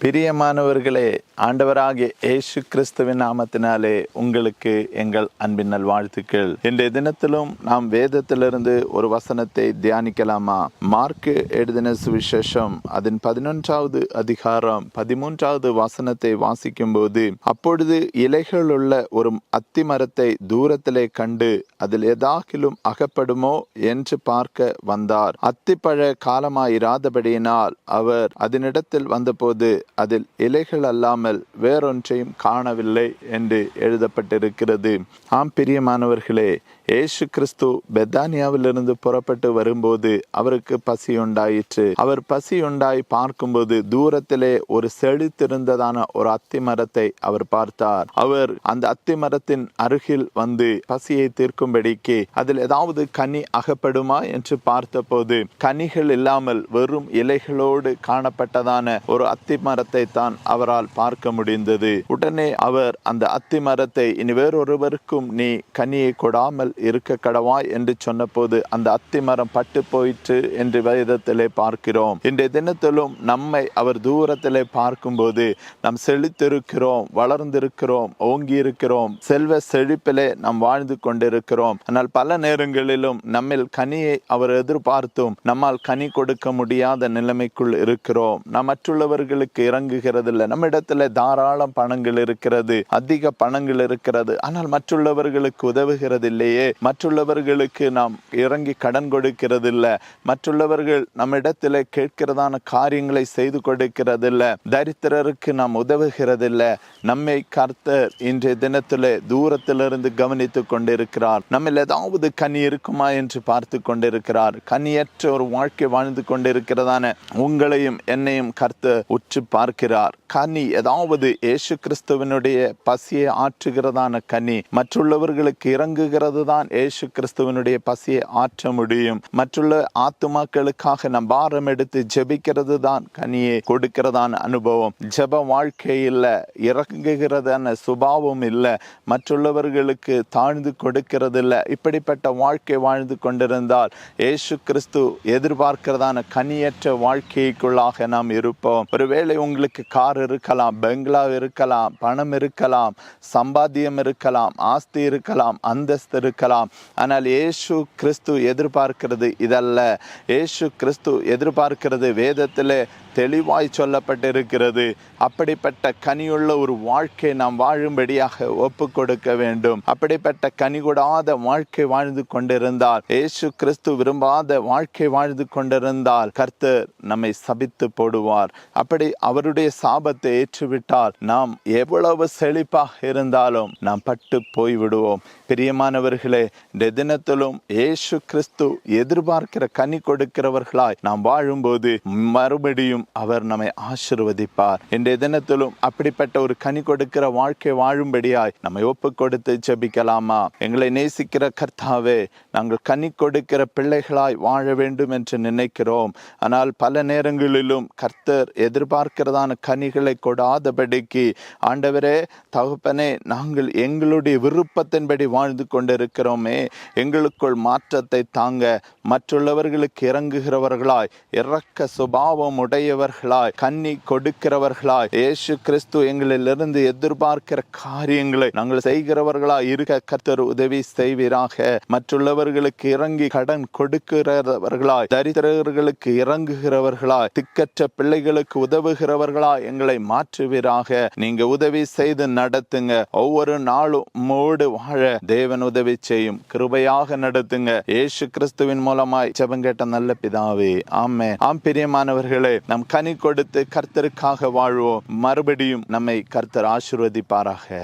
பிரியமானவர்களே ஆண்டவராகிய இயேசு கிறிஸ்துவின் நாமத்தினாலே உங்களுக்கு எங்கள் அன்பின் நல்வாழ்த்துக்கள். இன்றைய தினத்திலும் நாம் வேதத்திலிருந்து ஒரு வசனத்தை தியானிக்கலாமா? மார்க்கு எழுதின சுவிசேஷம் அதன் பதினொன்றாவது அதிகாரம் பதிமூன்றாவது வசனத்தை வாசிக்கும் போது அப்பொழுது இலைகள் உள்ள ஒரு அத்தி மரத்தை தூரத்திலே கண்டு அதில் எதாகிலும் அகப்படுமோ? என்று பார்க்க வந்தார். அத்திப்பழ காலமாயிராதபடியினால் அவர் அதனிடத்தில் வந்தபோது அதில் இலைகள் அல்லாமல் வேறொன்றையும் காணவில்லை என்று எழுதப்பட்டிருக்கிறது. ஆம் பிரியமானவர்களே இயேசு கிறிஸ்து பெத்தானியாவிலிருந்து புறப்பட்டு வரும்போது அவருக்கு பசி உண்டாயிற்று. அவர் பசி உண்டாய் பார்க்கும்போது தூரத்திலே ஒரு செழித்திருந்ததான ஒரு அத்தி மரத்தை அவர் பார்த்தார். அவர் அந்த அத்தி மரத்தின் அருகில் வந்து பசியை தீர்க்கும்படிக்கு அதில் ஏதாவது கனி அகப்படுமா என்று பார்த்தபோது கனிகள் இல்லாமல் வெறும் இலைகளோடு காணப்பட்டதான ஒரு அத்தி மரத்தை தான் அவரால் பார்க்க முடிந்தது. உடனே அவர் அந்த அத்தி மரத்தை இனி வேறொருவருக்கும் நீ கனியை கொடாமல் இருக்க கடவாய் என்று சொன்னபோது அந்த அத்தி மரம் பட்டு போயிற்று என்று வேதத்திலே பார்க்கிறோம். இன்றைய தினத்திலும் நம்மை அவர் தூரத்திலே பார்க்கும்போது நாம் செழித்திருக்கிறோம் வளர்ந்திருக்கிறோம் ஓங்கி இருக்கிறோம் செல்வ செழிப்பிலே நாம் வாழ்ந்து கொண்டிருக்கிறோம். ஆனால் பல நேரங்களிலும் நம்மில் கனியை அவர் எதிர்பார்த்தும் நம்மால் கனி கொடுக்க முடியாத நிலைமைக்குள் இருக்கிறோம். நாம் மற்றுள்ளவர்களுக்கு இறங்குகிறதில்லை. நம்மிடத்துல தாராளம் பணங்கள் இருக்கிறது அதிக பணங்கள் இருக்கிறது. ஆனால் மற்றுள்ளவர்களுக்கு உதவுகிறது இல்லையே மற்றுள்ளவர்களுக்கு நாம் இறங்கி கடன் கொடுக்கிறதில்ல. மற்றுள்ளவர்கள் நம்மிடத்தில் கேட்கிறதான காரியங்களை செய்து கொடுக்கிறதில்ல. தரித்திரருக்கு நாம் உதவுகிறதில்ல. நம்மை கர்த்தர் இன்றைய தினத்தில் தூரத்திலிருந்து கவனித்து கொண்டிருக்கிறார். நம்மில் ஏதாவது கனி இருக்குமா என்று பார்த்து கொண்டிருக்கிறார். கனியற்ற ஒரு வாழ்க்கை வாழ்ந்து கொண்டிருக்கிறதான உங்களையும் என்னையும் கர்த்தர் உற்று பார்க்கிறார். கனி ஏதாவது ஏசு கிறிஸ்துவனுடைய பசியை ஆற்றுகிறதான கனி மற்றுள்ளவர்களுக்கு இறங்குகிறது தான் தான் இயேசு கிறிஸ்துவனுடைய பசியை ஆற்ற முடியும். மற்றுள்ள ஆத்துமாக்களுக்காக நம் பாரம் எடுத்து ஜெபிக்கிறது தான் கனியை கொடுக்கிறதான அனுபவம். ஜெப வாழ்க்கை இல்லை இறங்குகிறதான சுபாவம் இல்லை மற்றுள்ளவர்களுக்கு தாழ்ந்து கொடுக்கிறது இல்லை இப்படிப்பட்ட வாழ்க்கை வாழ்ந்து கொண்டிருந்தால் ஏசு கிறிஸ்து எதிர்பார்க்கிறதான கனியற்ற வாழ்க்கைக்குள்ளாக நாம் இருப்போம். ஒருவேளை உங்களுக்கு கார் இருக்கலாம் பெங்களா இருக்கலாம் பணம் இருக்கலாம் சம்பாத்தியம் இருக்கலாம் ஆஸ்தி இருக்கலாம் அந்தஸ்து இருக்கலாம் ஆனால் இயேசு கிறிஸ்து எதிர்பார்க்கிறது இதல்ல. இயேசு கிறிஸ்து எதிர்பார்க்கிறது வேதத்தில் தெளிவாய் சொல்லப்பட்டிருக்கிறது. அப்படிப்பட்ட கனியுள்ள ஒரு வாழ்க்கை நாம் வாழும்படியாக ஒப்பு கொடுக்க வேண்டும். அப்படிப்பட்ட கனி கொடாத வாழ்க்கை வாழ்ந்து கொண்டிருந்தால் ஏசு கிறிஸ்து விரும்பாத வாழ்க்கை வாழ்ந்து கொண்டிருந்தால் கர்த்தர் நம்மை சபித்து போடுவார். அப்படி அவருடைய சாபத்தை ஏற்றுவிட்டால் நாம் எவ்வளவு செழிப்பாக இருந்தாலும் நாம் பட்டு போய்விடுவோம். பிரியமானவர்களே இந்த தினத்திலும் ஏசு கிறிஸ்து எதிர்பார்க்கிற கனி கொடுக்கிறவர்களாய் நாம் வாழும்போது மறுபடியும் அவர் நம்மை ஆசிர்வதிப்பார். இன்றைய தினத்திலும் அப்படிப்பட்ட ஒரு கனி கொடுக்கிற வாழ்க்கை வாழும்படியாய் நம்மை ஒப்பு கொடுத்து ஜபிக்கலாமா? எங்களை நேசிக்கிற கர்த்தாவே நாங்கள் கனி கொடுக்கிற பிள்ளைகளாய் வாழ வேண்டும் என்று நினைக்கிறோம். ஆனால் பல நேரங்களிலும் கர்த்தர் எதிர்பார்க்கிறதான கனிகளை கொடாதபடிக்கு ஆண்டவரே தகப்பனே நாங்கள் எங்களுடைய விருப்பத்தின்படி வாழ்ந்து கொண்டிருக்கிறோமே. எங்களுக்குள் மாற்றத்தை தாங்க மற்றுள்ளவர்களுக்கு இறங்குகிறவர்களாய் இறக்க சுபாவம் உடைய உடையவர்களாய் கன்னி கொடுக்கிறவர்களாய் இயேசு கிறிஸ்து எங்களிலிருந்து எதிர்பார்க்கிற காரியங்களை நாங்கள் செய்கிறவர்களாய் இருக்க கர்த்தர் உதவி செய்வீராக. மற்றுள்ளவர்களுக்கு இறங்கி கடன் கொடுக்கிறவர்களாய் தரித்திரர்களுக்கு இறங்குகிறவர்களாய் திக்கற்ற பிள்ளைகளுக்கு உதவுகிறவர்களாய் எங்களை மாற்றுவீராக. நீங்க உதவி செய்து நடத்துங்க. ஒவ்வொரு நாளும் மோடு வாழ தேவன் உதவி செய்யும். கிருபையாக நடத்துங்க. இயேசு கிறிஸ்துவின் மூலமாய் ஜெபம் கேட்ட நல்ல பிதாவே ஆமே ஆம் பிரியமானவர்களே நம் கனி கொடுத்து கர்த்தருக்காக வாழ்வோம். மறுபடியும் நம்மை கர்த்தர் ஆசிர்வதிப்பாராக.